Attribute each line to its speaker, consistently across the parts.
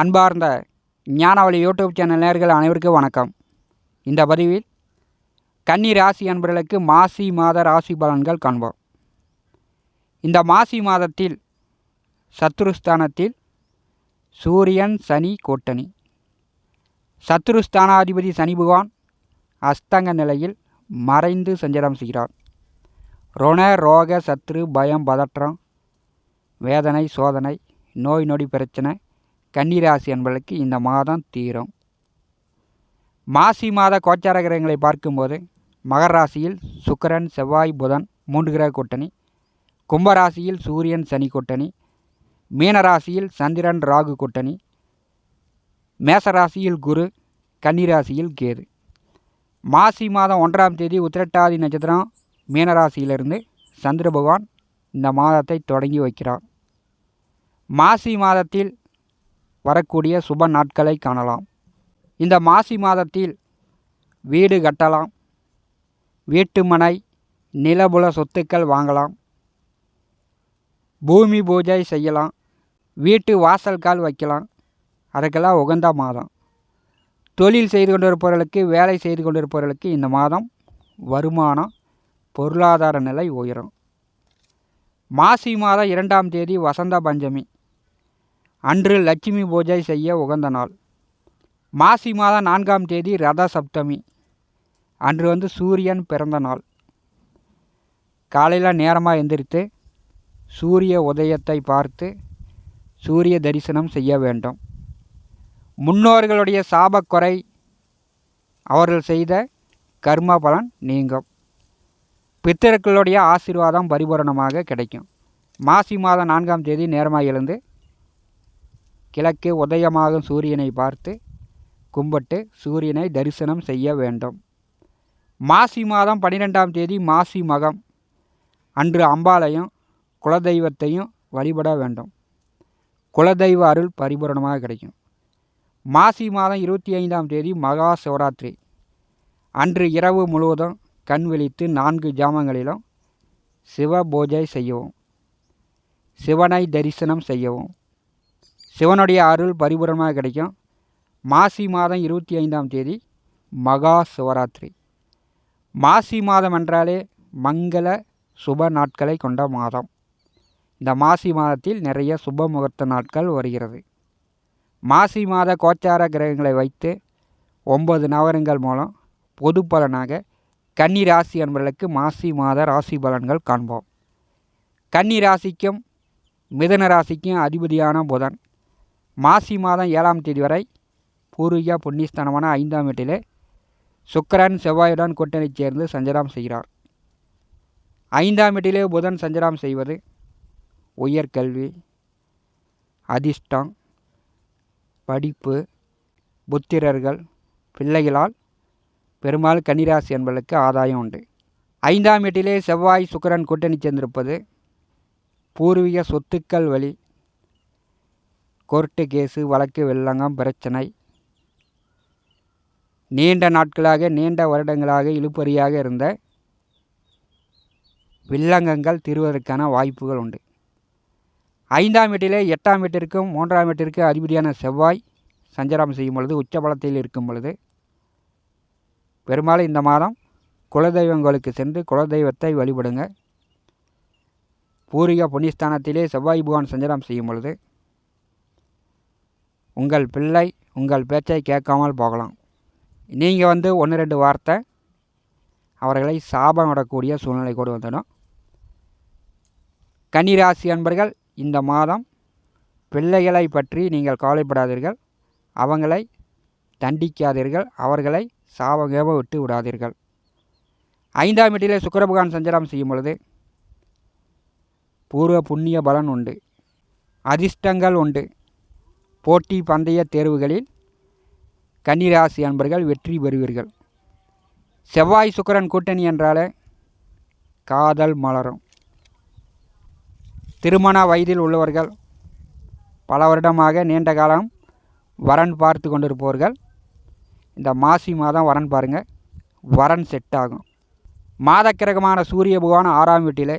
Speaker 1: அன்பார்ந்த ஞானவழி YouTube channel நேர்கள் அனைவருக்கும் வணக்கம். இந்த பதிவில் கன்னி ராசி அன்பர்களுக்கு மாசி மாத ராசி பலன்கள் காண்போம். இந்த மாசி மாதத்தில் சத்ருஸ்தானத்தில் சூரியன் சனி கூட்டணி. சத்ருஸ்தானாதிபதி சனி பகவான் அஸ்தங்க நிலையில் மறைந்து சஞ்சலம் செய்கிறார். ருண ரோக சத்ரு பயம் பதற்றம் வேதனை சோதனை நோய் நொடி பிரச்சனை கன்னிராசி என்பதற்கு இந்த மாதம் தீரும். மாசி மாத கோச்சார கிரகங்களை பார்க்கும்போது மகர ராசியில் சுக்கரன் செவ்வாய் புதன் மூன்று கிரக கூட்டணி கும்பராசியில் சூரியன் சனி கூட்டணி மீனராசியில் சந்திரன் ராகு கூட்டணி மேசராசியில் குரு கன்னிராசியில் கேது. மாசி மாதம் ஒன்றாம் தேதி உத்திரட்டாதி நட்சத்திரம் மீனராசியிலிருந்து சந்திர பகவான் இந்த மாதத்தை தொடங்கி வைக்கிறார். மாசி மாதத்தில் வரக்கூடிய சுப நாட்களை காணலாம். இந்த மாசி மாதத்தில் வீடு கட்டலாம். வீட்டுமனை நிலபுல சொத்துக்கள் வாங்கலாம். பூமி பூஜை செய்யலாம். வீட்டு வாசல் கால் வைக்கலாம். அதுக்கெல்லாம் உகந்த மாதம். தொழில் செய்து கொண்டிருப்பவர்களுக்கு வேலை செய்து கொண்டிருப்பவர்களுக்கு இந்த மாதம் வருமானம் பொருளாதார நிலை உயரும். மாசி மாதம் இரண்டாம் தேதி வசந்த பஞ்சமி. அன்று லட்சுமி பூஜை செய்ய உகந்த நாள். மாசி மாதம் நான்காம் தேதி ரத சப்தமி அன்று வந்து சூரியன் பிறந்த நாள். காலையில் நேரமாக எந்திரித்து சூரிய உதயத்தை பார்த்து சூரிய தரிசனம் செய்ய வேண்டும். முன்னோர்களுடைய சாபக்குறை அவர்கள் செய்த கர்ம பலன் நீங்கும். பித்தர்களுடைய ஆசீர்வாதம் பரிபூரணமாக கிடைக்கும். மாசி மாதம் நான்காம் தேதி நேரமாக எழுந்து கிழக்கு உதயமாகும் சூரியனை பார்த்து கும்பிட்டு சூரியனை தரிசனம் செய்ய வேண்டும். மாசி மாதம் பன்னிரெண்டாம் தேதி மாசி மகம். அன்று அம்பாளையும் குலதெய்வத்தையும் வழிபட வேண்டும். குலதெய்வ அருள் பரிபூரணமாக கிடைக்கும். மாசி மாதம் இருபத்தி ஐந்தாம் தேதி மகா சிவராத்திரி. அன்று இரவு முழுவதும் கண் விழித்து நான்கு ஜாமங்களிலும் சிவ பூஜை செய்யவும் சிவனை தரிசனம் செய்யவும் சிவனுடைய அருள் பரிபூரணமாக கிடைக்கும். மாசி மாதம் இருபத்தி ஐந்தாம் தேதி மகா சிவராத்திரி. மாசி மாதம் என்றாலே மங்கள சுப நாட்களை கொண்ட மாதம். இந்த மாசி மாதத்தில் நிறைய சுப முகூர்த்த நாட்கள் வருகிறது. மாசி மாத கோச்சார கிரகங்களை வைத்து ஒன்பது நவரங்கள் மூலம் பொது பலனாக கன்னி ராசி என்பவர்களுக்கு மாசி மாத ராசி பலன்கள் காண்போம். கன்னி ராசிக்கும் மிதன ராசிக்கும் அதிபதியான புதன். மாசி மாதம் ஏழாம் தேதி வரை பூர்வீக புண்ணியஸ்தானமான ஐந்தாம் வீட்டிலே சுக்கரன் செவ்வாயுடன் கூட்டணி சேர்ந்து சஞ்சலம் செய்கிறார். ஐந்தாம் வீட்டிலே புதன் சஞ்சலம் செய்வது உயர்கல்வி அதிர்ஷ்டம் படிப்பு புத்திரர்கள் பிள்ளைகளால் பெரும்பாலும் கன்னிராசி என்பதற்கு ஆதாயம் உண்டு. ஐந்தாம் வீட்டிலே செவ்வாய் சுக்கரன் கூட்டணி சேர்ந்திருப்பது பூர்வீக சொத்துக்கள் வழி கோர்ட்டு கேஸு வழக்கு வெள்ளங்கம் பிரச்சனை. நீண்ட நாட்களாக நீண்ட வருடங்களாக இழுபறியாக இருந்த வில்லங்கங்கள் தீர்வதற்கான வாய்ப்புகள் உண்டு. ஐந்தாம் வீட்டிலே எட்டாம் வீட்டிற்கும் மூன்றாம் வீட்டிற்கு அதிபதியான செவ்வாய் சஞ்சாரம் செய்யும் பொழுது உச்சபலத்தில் இருக்கும் பொழுது பெரும்பாலும் இந்த மாதம் குலதெய்வங்களுக்கு சென்று குலதெய்வத்தை வழிபடுங்க. பூர்வீக புண்ணியஸ்தானத்திலே செவ்வாய் பகவான் சஞ்சாரம் செய்யும் பொழுது உங்கள் பிள்ளை உங்கள் பேச்சை கேட்காமல் போகலாம். நீங்கள் வந்து ஒன்று ரெண்டு வார்த்தை அவர்களை சாபம் விடக்கூடிய சூழ்நிலை கூட வந்துடும். கன்னிராசி அன்பர்கள் இந்த மாதம் பிள்ளைகளை பற்றி நீங்கள் கவலைப்படாதீர்கள். அவங்களை தண்டிக்காதீர்கள். அவர்களை சாபகேப விட்டு விடாதீர்கள். ஐந்தாம் வீட்டிலே சுக்கரபகான் சஞ்சாரம் செய்யும் பொழுது பூர்வ புண்ணிய பலன் உண்டு. அதிர்ஷ்டங்கள் உண்டு. போட்டி பந்தய தேர்வுகளில் கன்னிராசி அன்பர்கள் வெற்றி பெறுவீர்கள். செவ்வாய் சுக்கரன் கூட்டணி என்றாலே காதல் மலரும். திருமண வயதில் உள்ளவர்கள் பல வருடமாக நீண்ட காலம் வரன் பார்த்து கொண்டிருப்பவர்கள். இந்த மாசி மாதம் வரன் பாருங்கள் வரன் செட் ஆகும். மாதக்கிரகமான சூரிய பகவான் ஆறாம் வீட்டிலே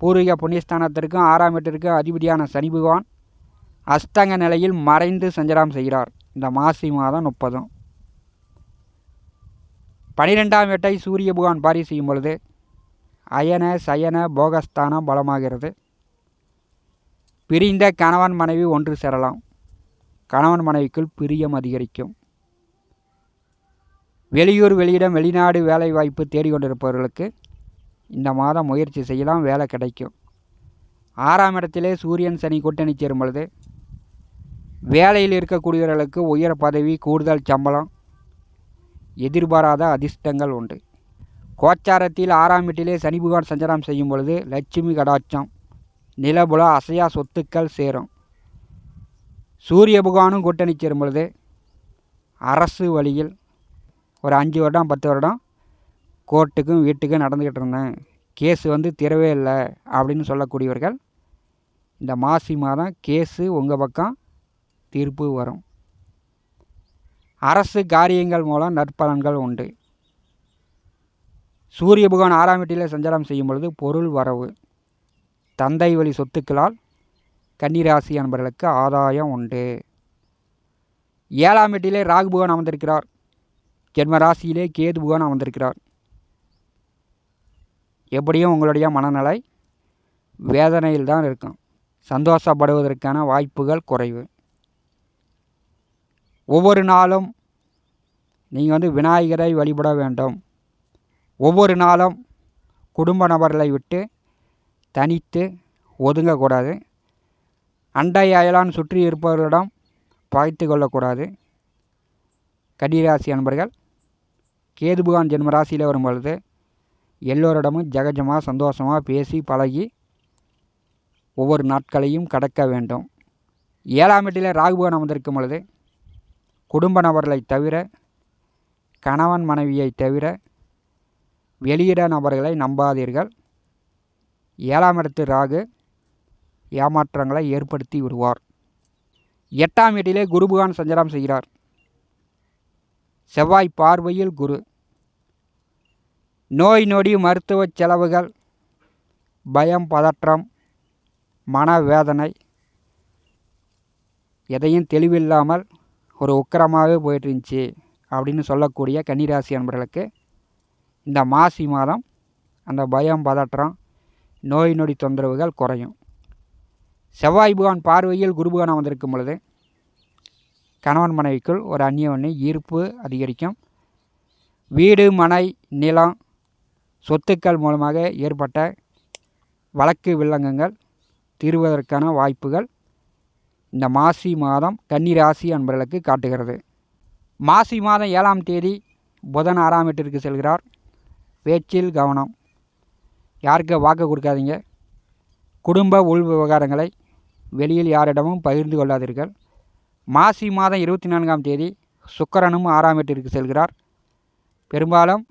Speaker 1: பூர்வீக புண்ணியஸ்தானத்திற்கும் ஆறாம் வீட்டிற்கும் அதிபதியான சனி பகவான் அஸ்தங்க நிலையில் மறைந்து சஞ்சாரம் செய்கிறார். இந்த மாசி மாதம் முப்பதும். பனிரெண்டாம் வீட்டை சூரிய புகான் பாரி செய்யும் பொழுது அயன சயன போகஸ்தானம் பலமாகிறது. பிரிந்த கணவன் மனைவி ஒன்று சேரலாம். கணவன் மனைவிக்குள் பிரியம் அதிகரிக்கும். வெளியூர் வெளியிடம் வெளிநாடு வேலை வாய்ப்பு தேடிக்கொண்டிருப்பவர்களுக்கு இந்த மாதம் முயற்சி செய்யலாம் வேலை கிடைக்கும். ஆறாம் இடத்திலே சூரியன் சனி கூட்டணி சேரும் பொழுது வேலையில் இருக்கக்கூடியவர்களுக்கு உயர் பதவி கூடுதல் சம்பளம் எதிர்பாராத அதிர்ஷ்டங்கள் உண்டு. கோச்சாரத்தில் ஆறாம் வீட்டிலே சனி பகவான் சஞ்சாரம் செய்யும் பொழுது லட்சுமி கடாட்சம் நிலபுல அசையா சொத்துக்கள் சேரும். சூரிய பகவானும் கூட்டணி சேரும் பொழுது அரசு வழியில் ஒரு அஞ்சு வருடம் பத்து வருடம் கோர்ட்டுக்கும் வீட்டுக்கும் நடந்துக்கிட்டு இருந்தேன். கேஸு வந்து திறவே இல்லை அப்படின்னு சொல்லக்கூடியவர்கள் இந்த மாசி மாதம் கேஸு உங்கள் பக்கம் தீர்ப்பு வரும். அரசு காரியங்கள் மூலம் நற்பலன்கள் உண்டு. சூரிய பகவான் ஆறாம் வீட்டில் சஞ்சாரம் செய்யும் பொழுது பொருள் வரவு. தந்தை வழி சொத்துக்களால் கன்னிராசி அன்பர்களுக்கு ஆதாயம் உண்டு. ஏழாம் வீட்டிலே ராகு பகவான் அமர்ந்திருக்கிறார். ஜென்ம ராசியிலே கேது பகவான் அமர்ந்திருக்கிறார். எப்படியும் உங்களுடைய மனநிலை வேதனையில் தான் இருக்கும். சந்தோஷப்படுவதற்கான வாய்ப்புகள் குறைவு. ஒவ்வொரு நாளும் நீங்கள் வந்து விநாயகரை வழிபட வேண்டும். ஒவ்வொரு நாளும் குடும்ப நபர்களை விட்டு தனித்து ஒதுங்கக்கூடாது. அண்டை அயலான் சுற்றி இருப்பவர்களிடம் பகைத்து கொள்ளக்கூடாது. கடிராசி அன்பர்கள் கேதுபுகான் ஜென்மராசியில் வரும் பொழுது எல்லோரிடமும் ஜகஜமாக சந்தோஷமாக பேசி பழகி ஒவ்வொரு நாட்களையும் கடக்க வேண்டும். ஏழாம் வீட்டில் ராகுபவன் அமர்ந்திருக்கும் பொழுது குடும்ப நபர்களை தவிர கணவன் மனைவியை தவிர வெளியிட நபர்களை நம்பாதீர்கள். ஏழாம் இடத்து ராகு ஏமாற்றங்களை ஏற்படுத்தி விடுவார். எட்டாம் வீட்டிலே குருபகான் சஞ்சாரம் செய்கிறார். செவ்வாய் பார்வையில் குரு. நோய் நொடி மருத்துவ செலவுகள் பயம் பதற்றம் மனவேதனை எதையும் தெளிவில்லாமல் ஒரு உக்கரமாகவே போயிட்டு இருந்துச்சு அப்படின்னு சொல்லக்கூடிய கன்னிராசி அன்பர்களுக்கு இந்த மாசி மாதம் அந்த பயம் பதற்றம் நோய் நொடி தொந்தரவுகள் குறையும். செவ்வாய் புகான் பார்வையில் குருபகான் வந்திருக்கும் பொழுது கணவன் மனைவிக்குள் ஒரு அந்நிய ஈர்ப்பு அதிகரிக்கும். வீடு மனை நிலம் சொத்துக்கள் மூலமாக ஏற்பட்ட வழக்கு வில்லங்கங்கள் தீர்வதற்கான வாய்ப்புகள் இந்த மாசி மாதம் கன்னிராசி அன்பர்களுக்கு காட்டுகிறது. மாசி மாதம் ஏழாம் தேதி புதன் ஆறாம் வீட்டிற்கு செல்கிறார். பேச்சில் கவனம். யாருக்கு வாக்கு கொடுக்காதீங்க. குடும்ப உள் விவகாரங்களை வெளியில் யாரிடமும் பகிர்ந்து கொள்ளாதீர்கள். மாசி மாதம் இருபத்தி நான்காம் தேதி சுக்கரனும் ஆறாம் வீட்டிற்கு செல்கிறார். பெரும்பாலும்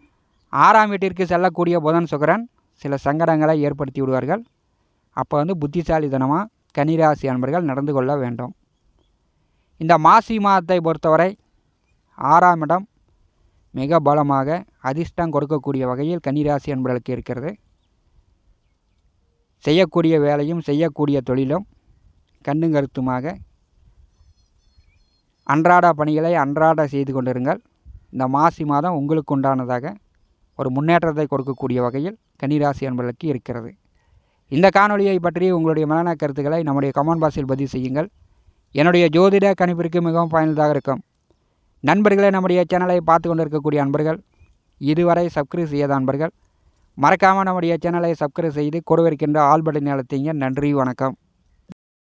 Speaker 1: ஆறாம் வீட்டிற்கு செல்லக்கூடிய புதன் சுக்கரன் சில சங்கடங்களை ஏற்படுத்தி விடுவார்கள். அப்போ வந்து புத்திசாலித்தனமாக கன்னிராசி அன்பர்கள் நடந்து கொள்ள வேண்டும். இந்த மாசி மாதத்தை பொறுத்தவரை ஆறாம் இடம் மிக பலமாக அதிர்ஷ்டம் கொடுக்கக்கூடிய வகையில் கன்னிராசி அன்பர்களுக்கு இருக்கிறது. செய்யக்கூடிய வேலையும் செய்யக்கூடிய தொழிலும் கண்ணும் கருத்துமாக அன்றாட பணிகளை அன்றாட செய்து கொண்டிருங்கள். இந்த மாசி மாதம் உங்களுக்கு உண்டானதாக ஒரு முன்னேற்றத்தை கொடுக்கக்கூடிய வகையில் கன்னிராசி அன்பர்களுக்கு இருக்கிறது. இந்த காணொலியை பற்றி உங்களுடைய மனநல கருத்துக்களை நம்முடைய கமெண்ட் பாக்ஸில் பதிவு செய்யுங்கள். என்னுடைய ஜோதிட கணிப்பிற்கு மிகவும் பயனுள்ளதாக இருக்கும். நண்பர்களே நம்முடைய சேனலை பார்த்து கொண்டிருக்கக்கூடிய அன்பர்கள் இதுவரை சப்ஸ்கிரைப் செய்யாத அன்பர்கள் மறக்காமல் நம்முடைய சேனலை சப்ஸ்கிரைப் செய்து கொடுவிருக்கின்ற ஆல் பட்டன் அழுத்திங்க. நன்றி வணக்கம்.